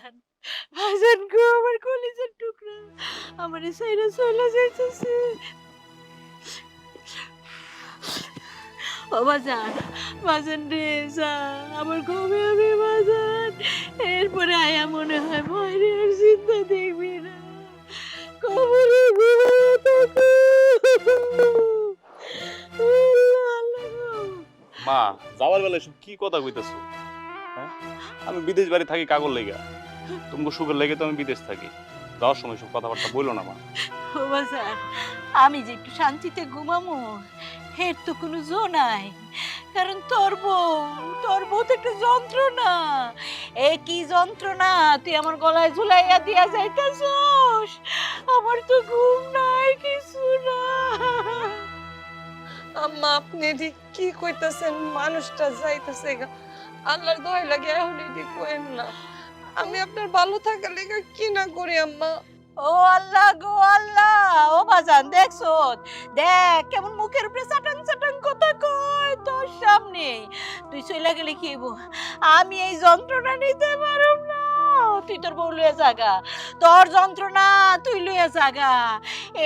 ভাইজান ভাইজান গো, আমার কলিজার টুকরা। আমার যাইতেছে। ও রে, যা, আমার ঘুমে আমি বাজান এরপরে আয়া মনে হয় ভয়ের চিন্তা দেখবি না। কবরে। মা, যাওয়ার বেলা কি কথা কইতেছো? হ্যাঁ? আমি বিদেশ বাড়ি থাকি কাগজ লেগা। তোমাকে সুখের লেগে তো আমি বিদেশ থাকি। যাওয়ার সময় সব কথাবার্তা বলল না মা। ও বাজান আমি যে একটু শান্তিতে ঘুমামো এর তো কোনো জো নাই। কারণ তোর বউ তোর বউ তো একটা যন্ত্রণা। এ কি যন্ত্রণা তুই আমার গলায় ঝুলাইয়া দিয়া যাইতাছস। আমার তো ঘুম নাই কিছু না। আম্মা আপনি এটি কি কইতাছেন? মানুষটা যাইতেছে গা। আল্লাহর দয় লাগে এখন এটি কইেন না। আমি আপনার ভালো থাকার লেগে কি না করি, আম্মা? ও আল্লাহ গো আল্লাহ, ও বাজান দেখছ দেখ, কেমন মুখের উপরে চাটাং চাটাং কথা কয় তোর সামনে। তুই চলে গেলে কি হইব? আমি এই যন্ত্রণা নিতে পারব না। তুই তোর বউ লইয়া জাগা তোর যন্ত্রণা তুই লইয়া জাগা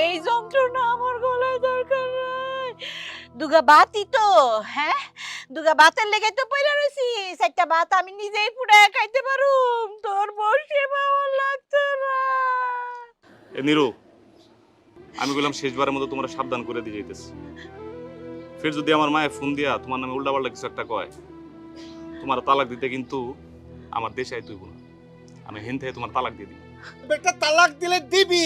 এই যন্ত্রণা আমার গলায় দরকার নাই। দুগা বাতি তো হ্যাঁ? দুগা বাতের লেগে তো পয়লা রইছি চারটা বাত আমি নিজেই পুড়ায় খাইতে পারুম তোর বউ সেবা লাগতো না। এ নিরু আমি বললাম শেষবারের মতো তোমরা সাবধান করে দিয়ে যাইতেছি। ফের যদি আমার মায়ে ফোন দিয়া তোমার নামে উল্টাপাল্টা কিছু একটা কয় তোমার তালাক দিতে কিন্তু আমার দেশে তুইব না। আমি হিন থেকে তোমার তালাক দিয়ে দিই বেটা তালাক দিলে দিবি।